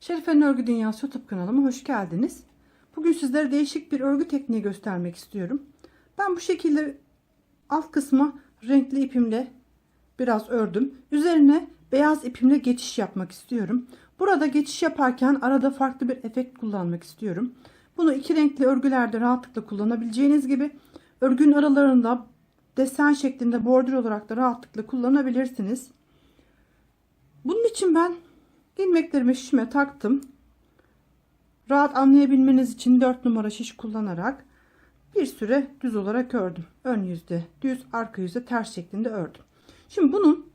Şerife'nin Örgü Dünyası YouTube kanalıma hoş geldiniz. Bugün sizlere değişik bir örgü tekniği göstermek istiyorum. Ben bu şekilde alt kısma renkli ipimle biraz ördüm. Üzerine beyaz ipimle geçiş yapmak istiyorum. Burada geçiş yaparken arada farklı bir efekt kullanmak istiyorum. Bunu iki renkli örgülerde rahatlıkla kullanabileceğiniz gibi örgünün aralarında desen şeklinde bordür olarak da rahatlıkla kullanabilirsiniz. Bunun için ben ilmeklerimi şişime taktım. Rahat anlayabilmeniz için 4 numara şiş kullanarak bir süre düz olarak ördüm. Ön yüzde düz, arka yüzde ters şeklinde ördüm. Şimdi bunun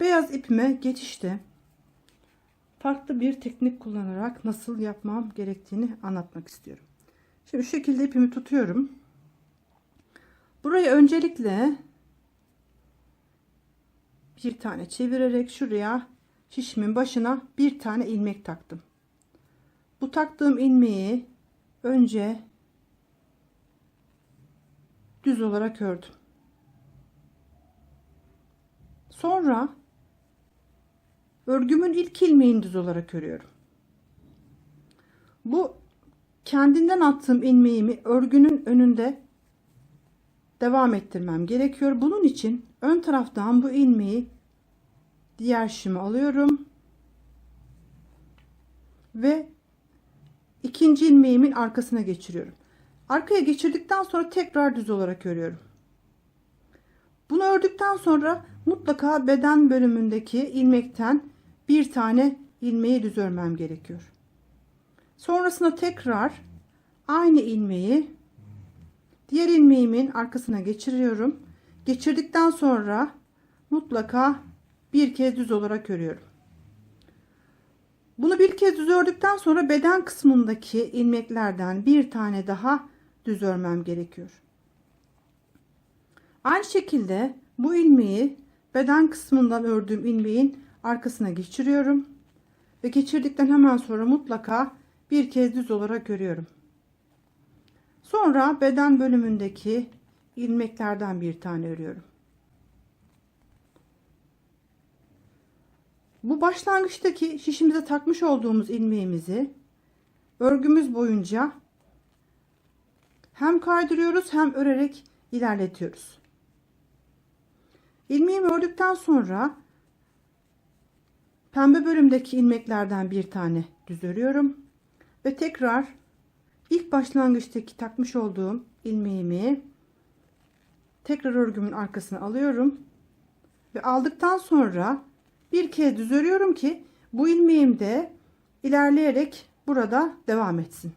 beyaz ipime geçişte farklı bir teknik kullanarak nasıl yapmam gerektiğini anlatmak istiyorum. Şimdi şu şekilde ipimi tutuyorum. Burayı öncelikle bir tane çevirerek şuraya şişimin başına bir tane ilmek taktım. Bu taktığım ilmeği önce düz olarak ördüm. Sonra örgümün ilk ilmeğini düz olarak örüyorum. Bu kendinden attığım ilmeğimi örgünün önünde devam ettirmem gerekiyor. Bunun için ön taraftan bu ilmeği diğer şişime alıyorum. Ve ikinci ilmeğimin arkasına geçiriyorum. Arkaya geçirdikten sonra tekrar düz olarak örüyorum. Bunu ördükten sonra mutlaka beden bölümündeki ilmekten bir tane ilmeği düz örmem gerekiyor. Sonrasında tekrar aynı ilmeği diğer ilmeğimin arkasına geçiriyorum. Geçirdikten sonra mutlaka bir kez düz olarak örüyorum. Bunu bir kez düz ördükten sonra beden kısmındaki ilmeklerden bir tane daha düz örmem gerekiyor. Aynı şekilde bu ilmeği beden kısmından ördüğüm ilmeğin arkasına geçiriyorum. Ve geçirdikten hemen sonra mutlaka bir kez düz olarak örüyorum. Sonra beden bölümündeki ilmeklerden bir tane örüyorum. Bu başlangıçtaki şişimize takmış olduğumuz ilmeğimizi örgümüz boyunca hem kaydırıyoruz hem örerek ilerletiyoruz. İlmeğimi ördükten sonra pembe bölümdeki ilmeklerden bir tane düz örüyorum ve tekrar ilk başlangıçtaki takmış olduğum ilmeğimi tekrar örgümün arkasına alıyorum ve aldıktan sonra bir kez düz örüyorum ki bu ilmeğim de ilerleyerek burada devam etsin.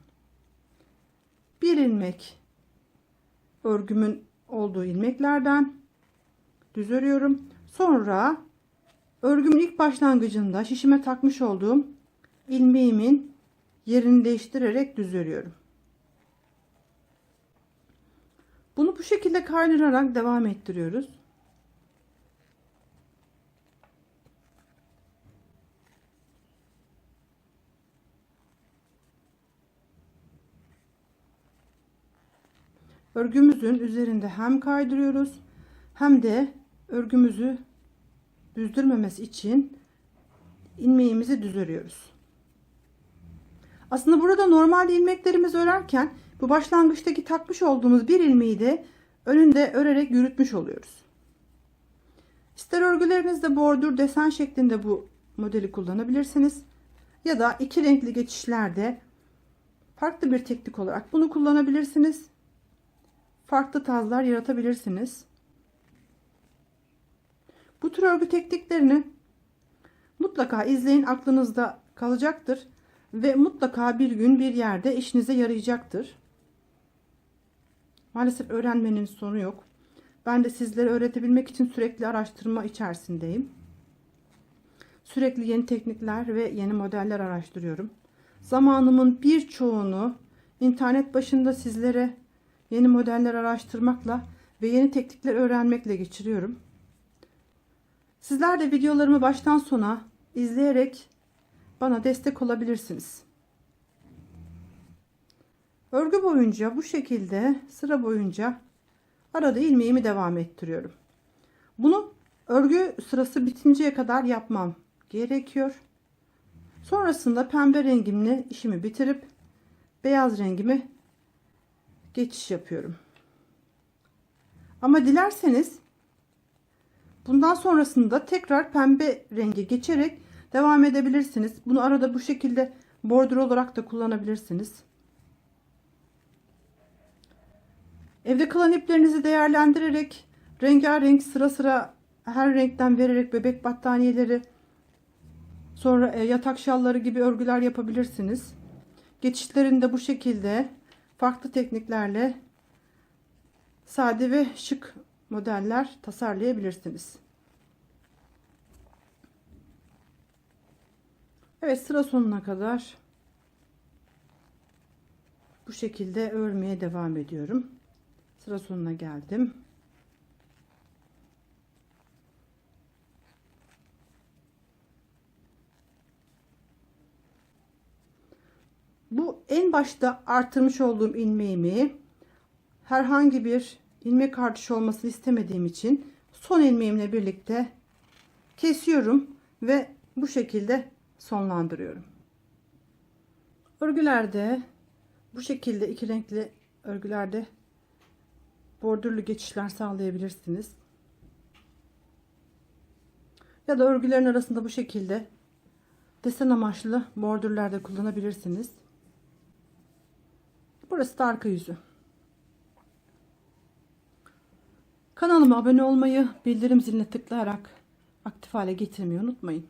Bir ilmek örgümün olduğu ilmeklerden düz örüyorum. Sonra örgümün ilk başlangıcında şişime takmış olduğum ilmeğimin yerini değiştirerek düz örüyorum. Bunu bu şekilde kaydırarak devam ettiriyoruz. Örgümüzün üzerinde hem kaydırıyoruz hem de örgümüzü düzdürmemesi için ilmeğimizi düz örüyoruz. Aslında burada normalde ilmeklerimizi örerken bu başlangıçtaki takmış olduğumuz bir ilmeği de önünde örerek yürütmüş oluyoruz. İster örgülerinizde bordür desen şeklinde bu modeli kullanabilirsiniz. Ya da iki renkli geçişlerde farklı bir teknik olarak bunu kullanabilirsiniz farklı tazlar yaratabilirsiniz. Bu tür örgü tekniklerini mutlaka izleyin aklınızda kalacaktır ve mutlaka bir gün bir yerde işinize yarayacaktır. Maalesef öğrenmenin sonu yok. Ben de sizlere öğretebilmek için sürekli araştırma içerisindeyim. Sürekli yeni teknikler ve yeni modeller araştırıyorum. Zamanımın birçoğunu internet başında sizlere yeni modeller araştırmakla ve yeni teknikler öğrenmekle geçiriyorum. Sizler de videolarımı baştan sona izleyerek bana destek olabilirsiniz. Örgü boyunca bu şekilde sıra boyunca arada ilmeğimi devam ettiriyorum. Bunu örgü sırası bitinceye kadar yapmam gerekiyor. Sonrasında pembe rengimle işimi bitirip beyaz rengimi geçiş yapıyorum. Ama dilerseniz bundan sonrasında tekrar pembe rengi geçerek devam edebilirsiniz. Bunu arada bu şekilde bordür olarak da kullanabilirsiniz. Evde kalan iplerinizi değerlendirerek rengarenk sıra sıra her renkten vererek bebek battaniyeleri sonra e, yatak şalları gibi örgüler yapabilirsiniz. Geçişlerini de bu şekilde farklı tekniklerle sade ve şık modeller tasarlayabilirsiniz. Evet sıra sonuna kadar bu şekilde örmeye devam ediyorum. Sıra sonuna geldim. Bu en başta artırmış olduğum ilmeğimi herhangi bir ilmek artışı olmasını istemediğim için son ilmeğimle birlikte kesiyorum ve bu şekilde sonlandırıyorum. Örgülerde bu şekilde iki renkli örgülerde bordürlü geçişler sağlayabilirsiniz. Ya da örgülerin arasında bu şekilde desen amaçlı bordürler de kullanabilirsiniz. Burası da arka yüzü. Kanalıma abone olmayı, bildirim ziline tıklayarak aktif hale getirmeyi unutmayın.